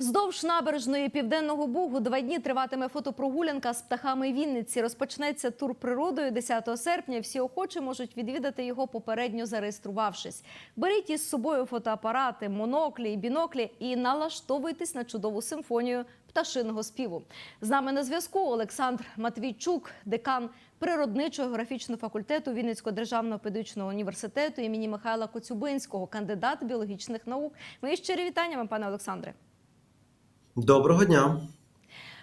Вздовж набережної південного бугу два дні триватиме фотопрогулянка з птахами Вінниці. Розпочнеться тур природою 10 серпня. Всі охочі можуть відвідати його попередньо зареєструвавшись. Беріть із собою фотоапарати, моноклі і біноклі і налаштовуйтесь на чудову симфонію пташиного співу. З нами на зв'язку Олександр Матвійчук, декан природничого географічного факультету Вінницького державного педагогічного університету імені Михайла Коцюбинського, кандидат біологічних наук. Мої щирі вітання вам, пане Олександре. Доброго дня.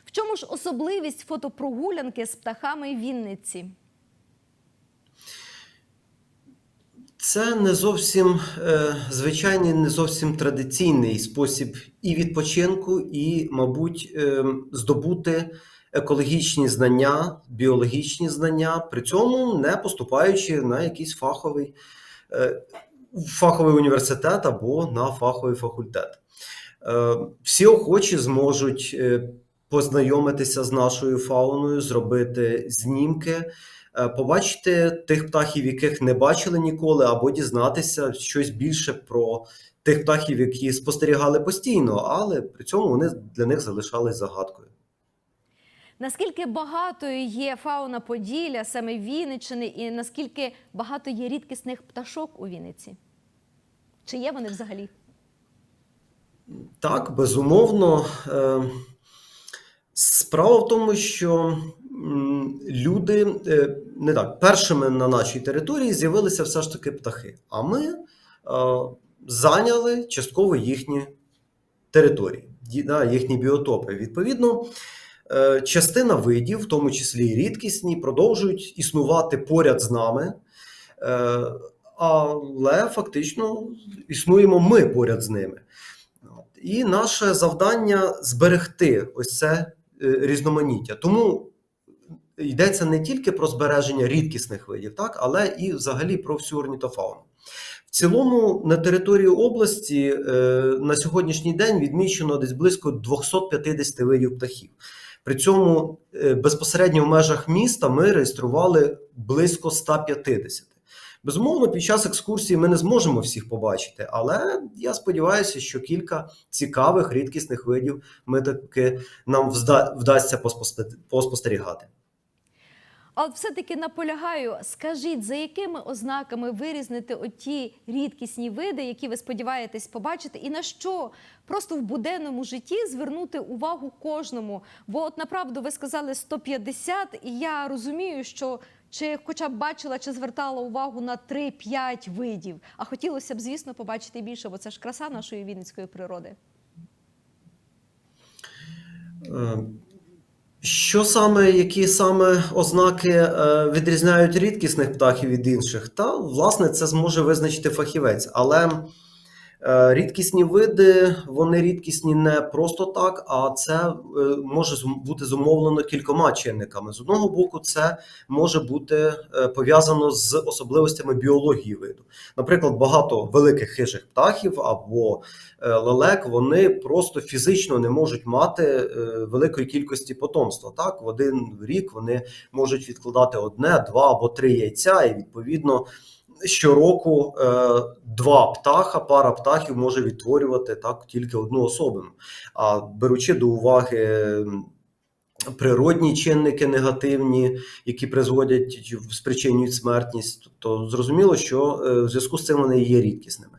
В чому ж особливість фотопрогулянки з птахами Вінниці? Це не зовсім е, звичайний, не зовсім традиційний спосіб і відпочинку, і, мабуть, е, здобути екологічні знання, біологічні знання, при цьому не поступаючи на якийсь фаховий, е, фаховий університет або на фаховий факультет. Е, всі охочі зможуть е, познайомитися з нашою фауною, зробити знімки, е, побачити тих птахів, яких не бачили ніколи, або дізнатися щось більше про тих птахів, які спостерігали постійно, але при цьому вони для них залишались загадкою. Наскільки багатою є фауна Поділля, саме Вінниччини, і наскільки багато є рідкісних пташок у Вінниці? Чи є вони взагалі? Так, безумовно. Е, Справа в тому, що люди е, не так першими на нашій території з'явилися все ж таки птахи, а ми е, зайняли частково їхні території, їхні біотопи. Відповідно, частина видів, в тому числі і рідкісні, продовжують існувати поряд з нами. Але фактично існуємо ми поряд з ними. І наше завдання зберегти ось це е, різноманіття. Тому йдеться не тільки про збереження рідкісних видів, так, але і взагалі про всю орнітофауну. В цілому на території області е, на сьогоднішній день відмічено десь близько 250 видів птахів. При цьому е, безпосередньо в межах міста ми реєстрували близько 150. Безумовно, під час екскурсії ми не зможемо всіх побачити, але я сподіваюся, що кілька цікавих рідкісних видів ми таки нам вда- вдасться поспостерігати. А от все-таки наполягаю, скажіть, за якими ознаками вирізнити оті рідкісні види, які ви сподіваєтесь побачити, і на що просто в буденному житті звернути увагу кожному? Бо, от направду, ви сказали 150, і я розумію, що чи хоча б бачила, чи звертала увагу на 3-5 видів. А хотілося б, звісно, побачити більше, бо це ж краса нашої вінницької природи. Е, Що саме, які саме ознаки е, відрізняють рідкісних птахів від інших? Та, власне, це зможе визначити фахівець. Але рідкісні види, вони рідкісні не просто так, а це е, може бути зумовлено кількома чинниками. З одного боку, це може бути е, пов'язано з особливостями біології виду. Наприклад, багато великих хижих птахів або е, лелек вони просто фізично не можуть мати е, великої кількості потомства. Так, в один рік вони можуть відкладати одне, два або три яйця, і відповідно. Щороку е, два птаха, пара птахів може відтворювати так тільки одну особину. А беручи до уваги природні чинники негативні, які призводять спричинюють смертність, то зрозуміло, що е, в зв'язку з цим вони є рідкісними.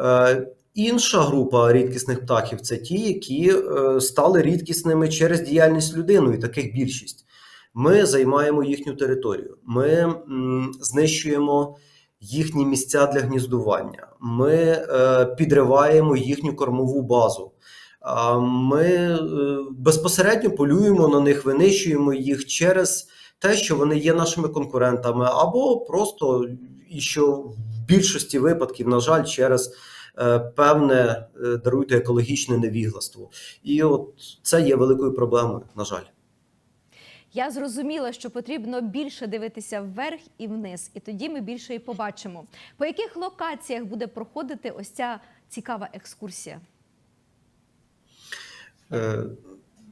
Е, Інша група рідкісних птахів це ті, які стали рідкісними через діяльність людини, і таких більшість. Ми займаємо їхню територію, ми знищуємо їхні місця для гніздування, ми е, підриваємо їхню кормову базу. Ми е, безпосередньо полюємо на них, винищуємо їх через те, що вони є нашими конкурентами, або просто і що в більшості випадків, на жаль, через е, певне е, даруйте екологічне невігластво. І от це є великою проблемою, на жаль. Я зрозуміла, що потрібно більше дивитися вверх і вниз, і тоді ми більше і побачимо. По яких локаціях буде проходити ось ця цікава екскурсія? Е,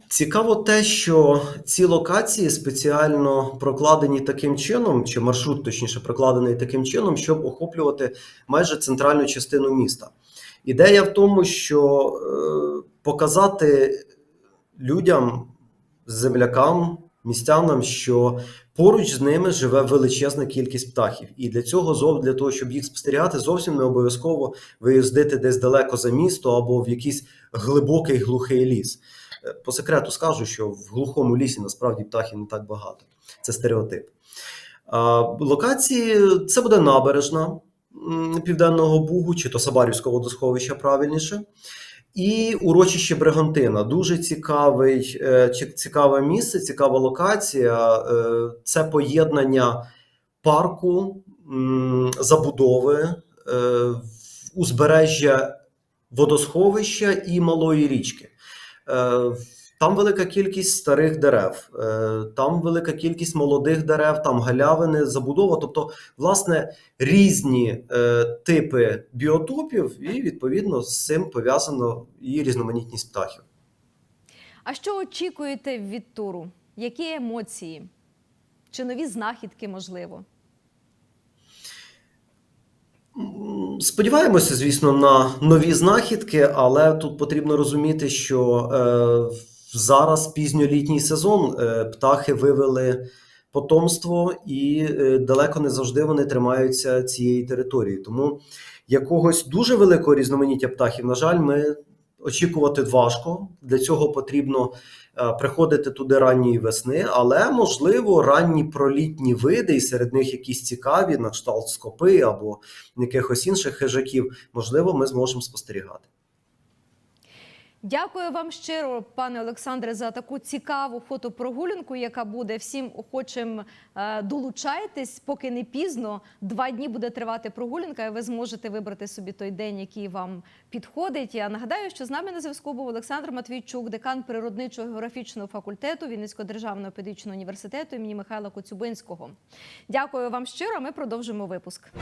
Цікаво те, що ці локації спеціально прокладені таким чином, чи маршрут, точніше, прокладений таким чином, щоб охоплювати майже центральну частину міста. Ідея в тому, що е, показати людям, землякам, містянам, що поруч з ними живе величезна кількість птахів. І для цього, для того, щоб їх спостерігати, зовсім не обов'язково виїздити десь далеко за місто або в якийсь глибокий глухий ліс. Е, По секрету скажу, що в глухому лісі насправді птахів не так багато. Це стереотип. Локації це буде набережна Південного Бугу, чи то Сабарівського водосховища правильніше. І урочище Бригантина. Дуже цікавий, е, цікаве місце, цікава локація. Е, Це поєднання парку, забудови, е, узбережжя водосховища і малої річки. Там велика кількість старих дерев, е, там велика кількість молодих дерев, там галявини, забудова. Тобто, власне, різні е, типи біотопів, і відповідно з цим пов'язано і різноманітність птахів. А що очікуєте від туру? Які емоції? Чи нові знахідки, можливо? Сподіваємося, звісно, на нові знахідки, але тут потрібно розуміти, що е, зараз пізньолітній сезон е, птахи вивели потомство, і е, далеко не завжди вони тримаються цієї території. Тому якогось дуже великого різноманіття птахів, на жаль, ми очікувати важко. Для цього потрібно е, приходити туди ранньої весни, але можливо ранні пролітні види, і серед них якісь цікаві, на кшталт скопи або якихось інших хижаків, можливо, ми зможемо спостерігати. Дякую вам щиро, пане Олександре, за таку цікаву фотопрогулянку, яка буде всім охочим е, долучайтесь, поки не пізно. Два дні буде тривати прогулянка, і ви зможете вибрати собі той день, який вам підходить. Я нагадаю, що з нами на зв'язку був Олександр Матвійчук, декан природничого географічного факультету Вінницького державного педагогічного університету імені Михайла Коцюбинського. Дякую вам щиро. Ми продовжимо випуск.